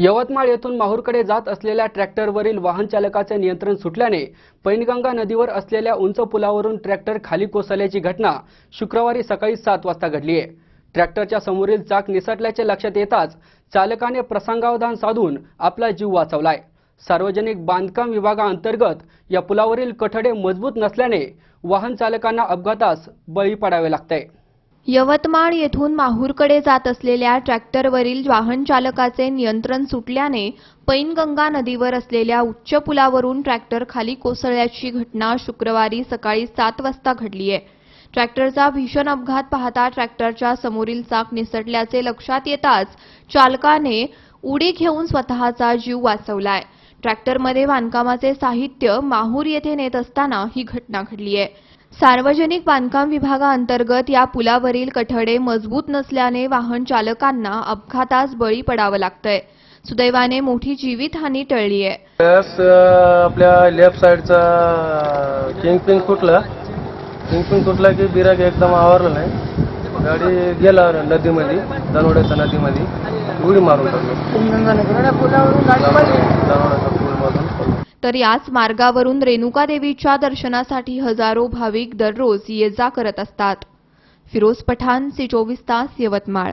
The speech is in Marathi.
यवतमाळ येथून माहूरकडे जात असलेल्या ट्रॅक्टरवरील वाहन चालकाचे नियंत्रण सुटल्याने पैनगंगा नदीवर असलेल्या उंच पुलावरून ट्रॅक्टर खाली कोसळल्याची घटना शुक्रवारी सकाळी सात वाजता घडली आहे. ट्रॅक्टरच्या समोरील चाक निसटल्याचे लक्षात येताच चालकाने प्रसंगावधान साधून आपला जीव वाचवलाय. सार्वजनिक बांधकाम विभागाअंतर्गत या पुलावरील कठडे मजबूत नसल्याने वाहन चालकांना अपघातास बळी पडावे लागतंय यवतमाळ येथून माहूरकडे जात असलेल्या ट्रॅक्टरवरील वाहन चालकाचे नियंत्रण सुटल्याने पैनगंगा नदीवर असलेल्या उच्च पुलावरून ट्रॅक्टर खाली कोसळल्याची घटना शुक्रवारी सकाळी सात वाजता घडली आहे. ट्रॅक्टरचा भीषण अपघात पाहता ट्रॅक्टरच्या समोरील चाक निसटल्याचे लक्षात येताच चालकाने उडी घेऊन स्वतःचा जीव वाचवलाय. ट्रॅक्टरमध्ये बांधकामाचे साहित्य माहूर येथे नेत असताना ही घटना घडली आहे. सार्वजनिक बांधकाम विभागाअंतर्गत या पुलावरील कठडे मजबूत नसल्याने वाहन चालकांना अपघातास बळी पडावं लागतंय. सुदैवाने मोठी जीवितहानी टळली आहे त्यास अं, आपल्या लेफ्ट साईडचा किंग पिन तुटला किंग पिन तुटला की बिराग एकदम आवरलं नाही. गाडी गेला नदीमध्ये दनवड्याच्या नदीमध्ये. उडी मारून टाकली. दनवड्याच्या तर याच मार्गावरून रेणुका देवीच्या दर्शनासाठी हजारो भाविक दररोज ये जा करत असतात. फिरोज पठाण सी चोवीस तास यवतमाळ.